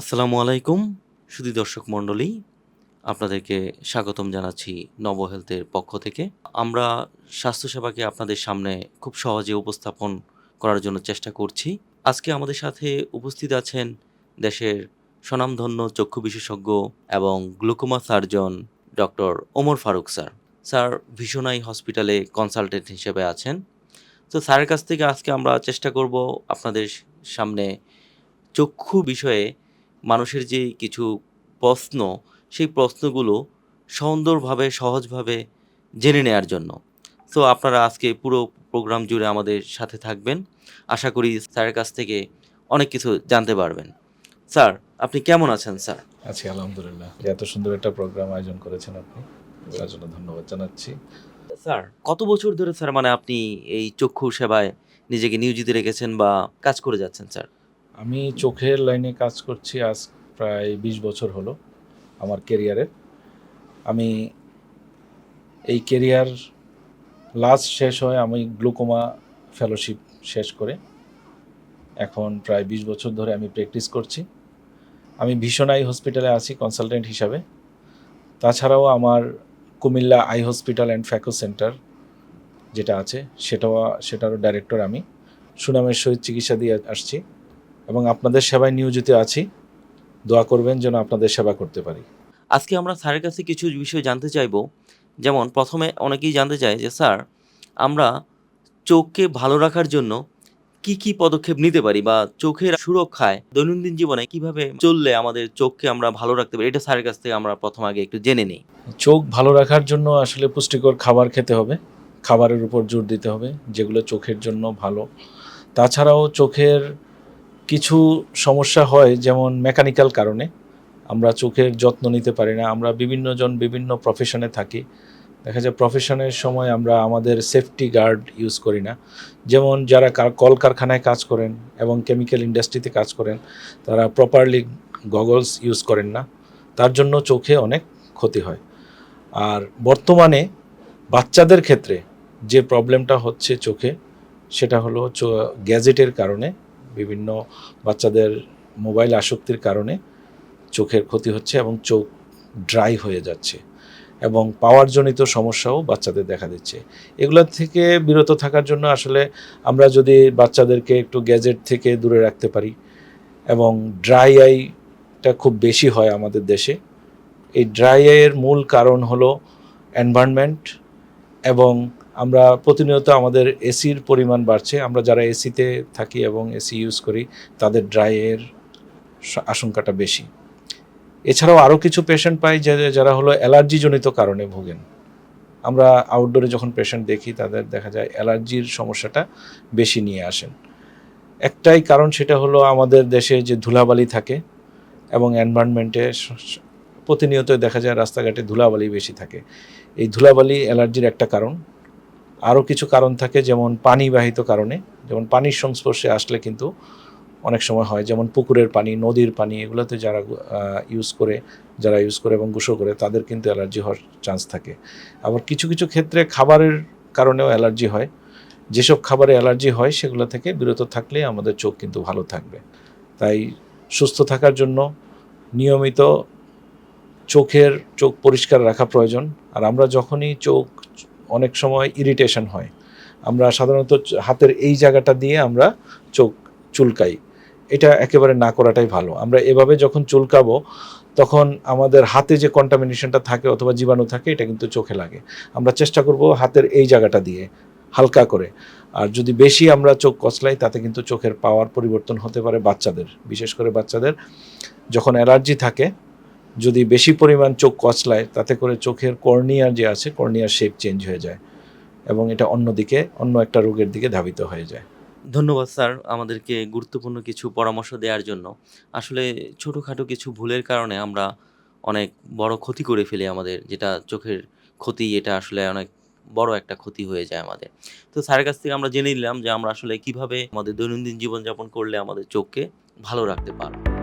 আসসালামু আলাইকুম, সুধী দর্শক মণ্ডলী। আপনাদেরকে স্বাগতম জানাচ্ছি নব হেলথের পক্ষ থেকে। আমরা স্বাস্থ্যসেবাকে আপনাদের সামনে খুব সহজে উপস্থাপন করার জন্য চেষ্টা করছি। আজকে আমাদের সাথে উপস্থিত আছেন দেশের স্বনামধন্য চক্ষু বিশেষজ্ঞ এবং glaucoma surgeon doctor Omar Faruk sir. Sir ভীষণাই হসপিটালে কনসালটেন্ট হিসেবে আছেন। তো স্যারের কাছ থেকে আজকে আমরা চেষ্টা করব আপনাদের সামনে চক্ষু বিষয়ে মানুষের যে কিছু প্রশ্ন সেই প্রশ্নগুলো সুন্দরভাবে সহজভাবে জেনে নেয়ার জন্য। সো আপনারা আজকে পুরো প্রোগ্রাম জুড়ে আমাদের সাথে থাকবেন। আশা করি স্যারের কাছ থেকে অনেক কিছু জানতে পারবেন। স্যার আপনি কেমন আছেন স্যার? আছি আলহামদুলিল্লাহ। এত সুন্দর একটা প্রোগ্রাম আয়োজন করেছেন আপনি তার জন্য ধন্যবাদ জানাচ্ছি। স্যার কত বছর ধরে স্যার মানে আপনি এই চক্ষু সেবায় নিজেকে নিয়োজিত রেখেছেন বা কাজ করে যাচ্ছেন স্যার? আমি চোখের লাইনে কাজ করছি আজ প্রায় বিশ বছর হলো আমার কেরিয়ারের আমি এই কেরিয়ার লাস্ট শেষ হয় আমি গ্লুকোমা ফেলোশিপ শেষ করে। এখন প্রায় বিশ বছর ধরে আমি প্র্যাকটিস করছি। আমি ভীষণ আই হসপিটালে আছি কনসালটেন্ট হিসাবে। তাছাড়াও আমার Comilla eye hospital and phaco centre যেটা আছে, সেটাও, সেটারও ডাইরেক্টর আমি। সুনামের সহিত চিকিৎসা দিয়ে আসছি। এবং আপনাদের সেবায় নিয়োজিত আছি। দোয়া করবেন যেন আপনাদের সেবা করতে পারি। আজকে আমরা স্যারের কাছে কিছু বিষয় জানতে চাইব। যেমন প্রথমে অনেকেই জানতে চায় যে স্যার আমরা চোখকে ভালো রাখার জন্য কি কি পদক্ষেপ নিতে পারি বা চোখের সুরক্ষায় দৈনন্দিন জীবনে কীভাবে চললে আমাদের চোখকে আমরা ভালো রাখতে পারি? এটা স্যারের কাছ থেকে আমরা প্রথম আগে একটু জেনে নিই। চোখ ভালো রাখার জন্য আসলে পুষ্টিকর খাবার খেতে হবে। খাবারের উপর জোর দিতে হবে যেগুলো চোখের জন্য ভালো। তাছাড়াও চোখের কিছু সমস্যা হয় যেমন মেকানিক্যাল কারণে। আমরা চোখের যত্ন নিতে পারি না, আমরা বিভিন্নজন বিভিন্ন প্রফেশনে থাকি। দেখা যায় প্রফেশনের সময় আমরা আমাদের সেফটি গার্ড ইউজ করি না। যেমন যারা কার- কলকারখানায় কাজ করেন এবং কেমিক্যাল ইন্ডাস্ট্রিতে কাজ করেন, তারা প্রপারলি গগলস ইউজ করেন না। তার জন্য চোখে অনেক ক্ষতি হয়। আর বর্তমানে বাচ্চাদের ক্ষেত্রে যে প্রবলেমটা হচ্ছে চোখে, সেটা হলো গ্যাজেটের কারণে বিভিন্ন বাচ্চাদের মোবাইল আসক্তির কারণে চোখের ক্ষতি হচ্ছে এবং চোখ ড্রাই হয়ে যাচ্ছে এবং পাওয়ারজনিত সমস্যাও বাচ্চাদের দেখা দিচ্ছে। এগুলো থেকে বিরত থাকার জন্য আসলে আমরা যদি বাচ্চাদেরকে একটু গ্যাজেট থেকে দূরে রাখতে পারি এবং ড্রাই আইটা খুব বেশি হয় আমাদের দেশে। এই ড্রাই আইয়ের মূল কারণ হলো এনভায়রনমেন্ট এবং আমরা প্রতিনিয়ত আমাদের এসির পরিমাণ বাড়ছে। আমরা যারা এসিতে থাকি এবং এসি ইউজ করি, তাদের ড্রাইয়ের আশঙ্কাটা বেশি। এছাড়াও আরও কিছু পেশেন্ট পাই যে যারা হলো অ্যালার্জিজনিত কারণে ভোগেন। আমরা আউটডোরে যখন পেশেন্ট দেখি, তাদের দেখা যায় অ্যালার্জির সমস্যাটা বেশি নিয়ে আসেন। একটাই কারণ সেটা হলো আমাদের দেশে যে ধুলাবালি থাকে এবং এনভায়রনমেন্টে প্রতিনিয়ত দেখা যায় রাস্তাঘাটে ধুলাবালি বেশি থাকে। এই ধুলাবালি অ্যালার্জির একটা কারণ। আরও কিছু কারণ থাকে, যেমন পানিবাহিত কারণে। যেমন পানির সংস্পর্শে আসলে কিন্তু অনেক সময় হয়, যেমন পুকুরের পানি, নদীর পানি, এগুলোতে যারা ইউজ করে, যারা ইউজ করে এবং গোসল করে, তাদের কিন্তু অ্যালার্জি হওয়ার চান্স থাকে। আবার কিছু কিছু ক্ষেত্রে খাবারের কারণেও অ্যালার্জি হয়। যেসব খাবারে অ্যালার্জি হয়, সেগুলো থেকে বিরত থাকলে আমাদের চোখ কিন্তু ভালো থাকবে। তাই সুস্থ থাকার জন্য নিয়মিত চোখের, চোখ পরিষ্কার রাখা প্রয়োজন। আর আমরা যখনই চোখ অনেক সময় ইরিটেশন হয়। আমরা সাধারণত হাতের এই জায়গাটা দিয়ে আমরা চোখ চুলকাই। এটা একেবারে না করাটাই ভালো। আমরা এভাবে যখন চুলকাবো, তখন আমাদের হাতে যে কন্টামিনেশনটা থাকে অথবা জীবাণু থাকে, এটা কিন্তু চোখে লাগে। আমরা চেষ্টা করব হাতের এই জায়গাটা দিয়ে হালকা করে। আর যদি বেশি আমরা চোখ কচলাই, তাতে কিন্তু চোখের পাওয়ার পরিবর্তন হতে পারে বাচ্চাদের, বিশেষ করে বাচ্চাদের। যখন অ্যালার্জি থাকে যদি বেশি পরিমাণ চোখ কচলায়, তাতে করে চোখের কর্নিয়ার যে আছে, কর্নিয়ার শেপ চেঞ্জ হয়ে যায় এবং এটা অন্যদিকে অন্য একটা রোগের দিকে ধাবিত হয়ে যায়। ধন্যবাদ স্যার আমাদেরকে গুরুত্বপূর্ণ কিছু পরামর্শ দেওয়ার জন্য। আসলে ছোটোখাটো কিছু ভুলের কারণে আমরা অনেক বড় ক্ষতি করে ফেলি আমাদের, যেটা চোখের ক্ষতি, এটা আসলে অনেক বড় একটা ক্ষতি হয়ে যায় আমাদের। তো স্যারের কাছ থেকে আমরা জেনে নিলাম যে আমরা আসলে কীভাবে আমাদের দৈনন্দিন জীবনযাপন করলে আমাদের চোখকে ভালো রাখতে পারব।